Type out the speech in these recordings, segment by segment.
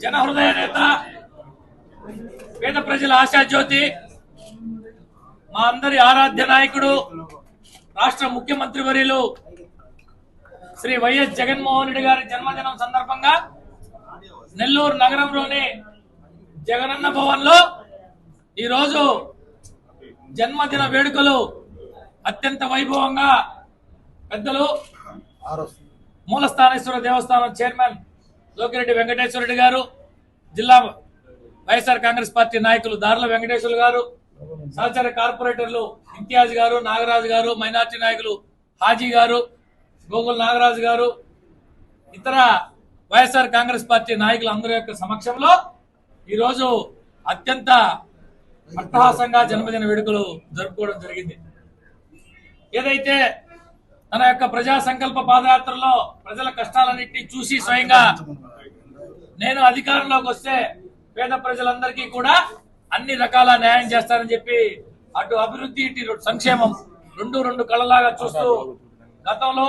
జనహృదయ నేత పేద ప్రజల ఆశాజ్యోతి మా అందరి ఆరాధ్య నాయకుడు రాష్ట్ర ముఖ్యమంత్రి వర్యులు శ్రీ వైఎస్ జగన్మోహన్ రెడ్డి గారి జన్మదినం సందర్భంగా నెల్లూరు నగరంలోని జగనన్న భవన్లో ఈరోజు జన్మదిన వేడుకలు అత్యంత వైభవంగా పెద్దలు మూలస్థానేశ్వర దేవస్థానం చైర్మన్ లోకిరెడ్డి వెంకటేశ్వర గారు జిల్లా వైఎస్ఆర్ కాంగ్రెస్ పార్టీ నాయకులు దార్ల వెంకటేశ్వరులు గారు సహచర కార్పొరేటర్లు ఇంతియాజ్ గారు నాగరాజు గారు మైనార్టీ నాయకులు హాజీ గారు గోగుల్ నాగరాజు గారు ఇతర వైఎస్ఆర్ కాంగ్రెస్ పార్టీ నాయకులు అందరి యొక్క సమక్షంలో ఈరోజు అత్యంత అట్టహాసంగా జన్మదిన వేడుకలు జరుపుకోవడం జరిగింది. ఏదైతే తన యొక్క ప్రజా సంకల్ప పాదయాత్రలో ప్రజల కష్టాలన్నింటినీ చూసి స్వయంగా నేను అధికారంలోకి వస్తే పేద ప్రజలందరికీ కూడా అన్ని రకాల న్యాయం చేస్తానని చెప్పి అటు అభివృద్ధి ఇటు సంక్షేమం రెండు రెండు కళలాగా చూస్తూ గతంలో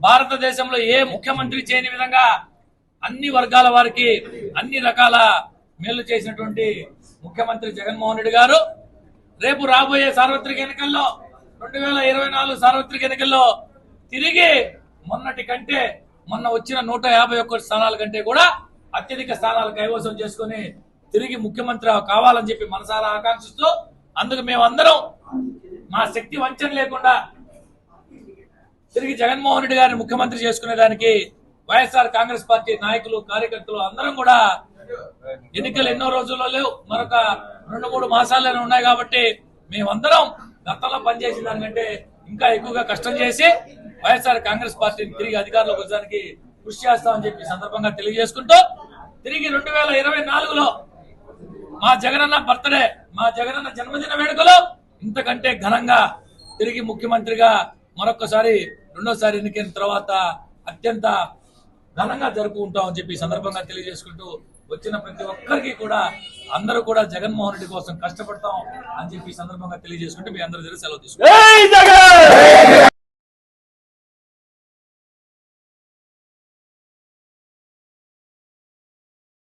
భారతదేశంలో ఏ ముఖ్యమంత్రి చేయని విధంగా అన్ని వర్గాల వారికి అన్ని రకాల మేలు చేసినటువంటి ముఖ్యమంత్రి జగన్మోహన్ రెడ్డి గారు రేపు రాబోయే సార్వత్రిక ఎన్నికల్లో రెండు వేల ఇరవై నాలుగు సార్వత్రిక ఎన్నికల్లో తిరిగి మొన్నటి కంటే మొన్న వచ్చిన నూట యాభై ఒక్క స్థానాల కంటే కూడా అత్యధిక స్థానాలు కైవసం చేసుకుని తిరిగి ముఖ్యమంత్రి కావాలని చెప్పి మనసారా ఆకాంక్షిస్తూ అందుకు మేమందరం మా శక్తి వంచన లేకుండా తిరిగి జగన్మోహన్ రెడ్డి గారిని ముఖ్యమంత్రి చేసుకునేదానికి వైఎస్ఆర్ కాంగ్రెస్ పార్టీ నాయకులు కార్యకర్తలు అందరం కూడా ఎన్నికలు ఎన్నో రోజుల్లో లేవు. మరొక రెండు మూడు మాసాల్లోనే ఉన్నాయి కాబట్టి మేమందరం గతంలో పనిచేసిన దానికంటే ఇంకా ఎక్కువగా కష్టం చేసి వైఎస్ఆర్ కాంగ్రెస్ పార్టీని తిరిగి అధికారంలోకి వచ్చడానికి కృషి చేస్తామని చెప్పి సందర్భంగా తెలియజేసుకుంటూ తిరిగి రెండు వేల ఇరవై నాలుగులో మా జగనన్న బర్త్డే మా జగనన్న జన్మదిన వేడుకలో ఇంతకంటే ఘనంగా తిరిగి ముఖ్యమంత్రిగా మరొకసారి రెండోసారి ఎన్నికైన తర్వాత అత్యంత ఘనంగా జరుపుకుంటామని చెప్పి సందర్భంగా తెలియజేసుకుంటూ వచ్చిన ప్రతి ఒక్కరికి కూడా అందరూ కూడా జగన్మోహన్ రెడ్డి కోసం కష్టపడతాం అని చెప్పి సందర్భంగా తెలియజేసుకుంటే మీ అందరూ దగ్గర సెలవు తీసుకుంటాం.